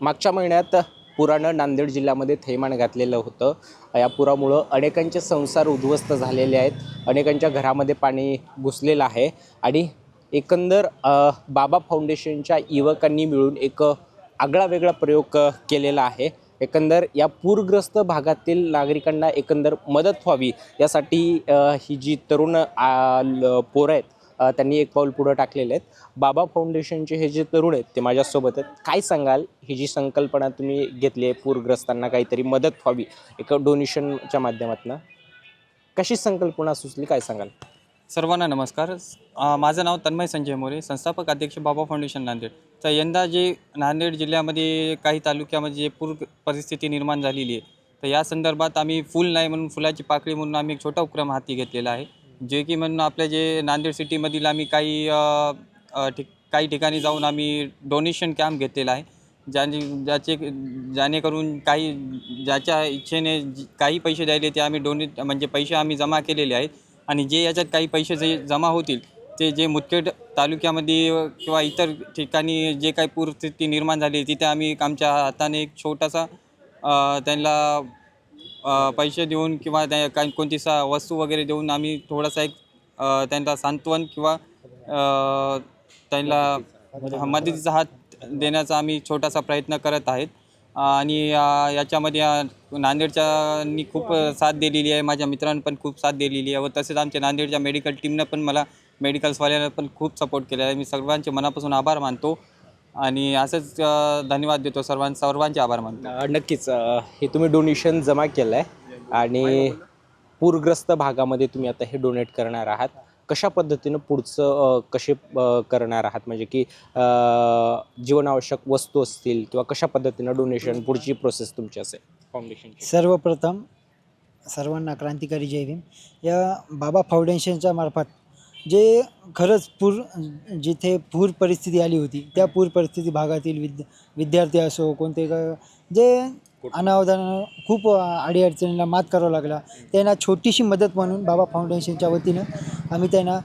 मागच्या महिन्यात पुरानं नांदेड जिल्ह्यामध्ये थैमान घातलेलं होतं. या पुरामुळं अनेकांचे संसार उद्ध्वस्त झालेले आहेत. अनेकांच्या घरामध्ये पाणी घुसलेलं आहे. आणि एकंदर बाबा फाउंडेशनच्या युवकांनी मिळून एक आगळा वेगळा प्रयोग केलेला आहे. एकंदर या पूरग्रस्त भागातील नागरिकांना एकंदर मदत व्हावी यासाठी ही जी तरुण आ, ल- पोरं आहेत त्यांनी एक पाऊल पुढं टाकलेले आहेत. बाबा फाउंडेशनचे हे जे तरुण आहेत ते माझ्यासोबत आहेत. काय सांगाल? ही जी संकल्पना तुम्ही घेतली आहे पूरग्रस्तांना काहीतरी मदत व्हावी एका डोनेशनच्या माध्यमातून कशी संकल्पना सुचली? काय सांगाल? सर्वांना नमस्कार. माझं नाव तन्मय संजय मोरे संस्थापक अध्यक्ष बाबा फाउंडेशन नांदेड. तर यंदा जे नांदेड जिल्ह्यामध्ये काही तालुक्यामध्ये जे पूर परिस्थिती निर्माण झालेली आहे तर या संदर्भात आम्ही फुल नाही म्हणून फुलाची पाकळी म्हणून आम्ही एक छोटा उपक्रम हाती घेतलेला आहे. जे की म्हणून आपल्या जे नांदेड सिटीमधील आम्ही काही ठिक काही ठिकाणी जाऊन आम्ही डोनेशन कॅम्प घेतलेला आहे. ज्याने ज्याचे जेणेकरून काही ज्याच्या इच्छेने काही पैसे द्यायले ते आम्ही डोनेट म्हणजे पैसे आम्ही जमा केलेले आहेत. आणि जे याच्यात काही पैसे जे जमा होतील ते जे मुदखेड तालुक्यामध्ये किंवा इतर ठिकाणी जे काही पूरस्थिती निर्माण झाली तिथे आम्ही आमच्या हाताने एक छोटासा त्यांना पैसे देऊन किंवा त्या काही कोणती सा वस्तू वगैरे देऊन आम्ही थोडासा एक त्यांना सांत्वन किंवा त्यांना मदतीचा हात देण्याचा आम्ही छोटासा प्रयत्न करत आहेत. आणि याच्यामध्ये नांदेडच्यानी खूप साथ दिलेली आहे. माझ्या मित्रांनी पण खूप साथ दिलेली आहे व तसेच आमच्या नांदेडच्या मेडिकल टीमनं पण मला मेडिकल्सवाल्यांना पण खूप सपोर्ट केला आहे. मी सर्वांचे मनापासून आभार मानतो. आणि असंच अ, धन्यवाद देतो सर्वां सर्वांचे आभार मानतो. अ, नक्कीच. अ, हे तुम्ही डोनेशन जमा केलं आहे आणि पूरग्रस्त भागामध्ये तुम्ही आता हे डोनेट करणार आहात. कशा पद्धतीनं पुढचं अ, कसे अ, करणार आहात? म्हणजे की अ, जीवनावश्यक वस्तू असतील किंवा कशा पद्धतीनं डोनेशन पुढची प्रोसेस तुमची असेल? फाउंडेशनची सर्वप्रथम सर्वांना क्रांतिकारी जय भीम. या बाबा फाउंडेशनच्या मार्फत जे खरंच पूर जिथे पूर परिस्थिती आली होती त्या पूर परिस्थिती भागातील विद्या विद्यार्थी असो कोणते ग- जे अनावधान खूप अडीअडचणीला मात करावं लागला त्यांना छोटीशी मदत म्हणून बाबा फाउंडेशनच्या वतीनं आम्ही त्यांना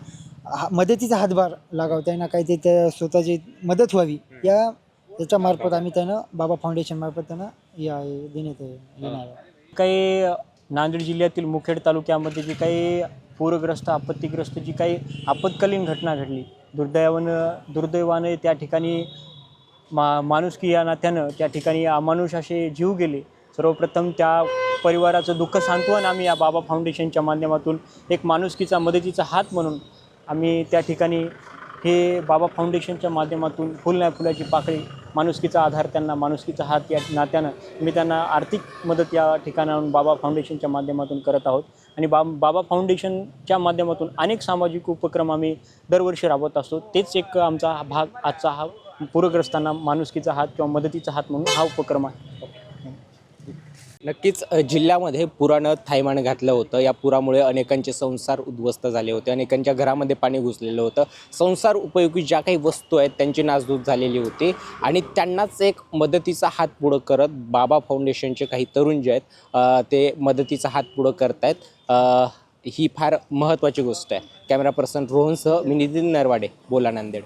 हा मदतीचा हातभार लागाव त्यांना काही ते त्या स्वतःची मदत व्हावी या याच्यामार्फत आम्ही त्यांना बाबा फाउंडेशनमार्फत त्यांना या देण्यात येणार काही नांदेड जिल्ह्यातील मुखेड तालुक्यामध्ये जी काही पूरग्रस्त आपत्तीग्रस्त जी काही आपत्कालीन घटना घडली दुर्दैवानं दुर्दैवाने त्या ठिकाणी मा माणुसकी या नात्यानं त्या ठिकाणी अमानुष असे जीव गेले. सर्वप्रथम त्या परिवाराचं दुःख सांत्वन आम्ही या बाबा फाउंडेशनच्या माध्यमातून एक माणुसकीचा मदतीचा हात म्हणून आम्ही त्या ठिकाणी हे बाबा फाउंडेशनच्या माध्यमातून फुल नाही फुलाची पाकळी माणुसकीचा आधार त्यांना माणुसकीचा हात या नात्यानं मी त्यांना आर्थिक मदत या ठिकाणाहून बाबा फाउंडेशनच्या माध्यमातून करत आहोत. आणि बा बाबा फाउंडेशनच्या माध्यमातून अनेक सामाजिक उपक्रम आम्ही दरवर्षी राबवत असतो. तेच एक आमचा हा भाग आजचा हा पूरग्रस्तांना माणुसकीचा हात किंवा मदतीचा हात म्हणून हा उपक्रम आहे. नक्कीच जिल्ह्यामध्ये पुरानं थायमान घातलं होतं. या पुरामुळे अनेकांचे संसार उद्ध्वस्त झाले होते. अनेकांच्या घरामध्ये पाणी घुसलेलं होतं. संसार उपयोगी ज्या काही वस्तू आहेत त्यांची नासधूस झालेली होती. आणि त्यांनाच एक मदतीचा हात पुढं करत बाबा फाउंडेशनचे काही तरुण जे आहेत ते मदतीचा हात पुढं करत आहेत ही फार महत्त्वाची गोष्ट आहे. कॅमेरा पर्सन रोहनसह मी नितीन नरवाडे बोला नांदेड.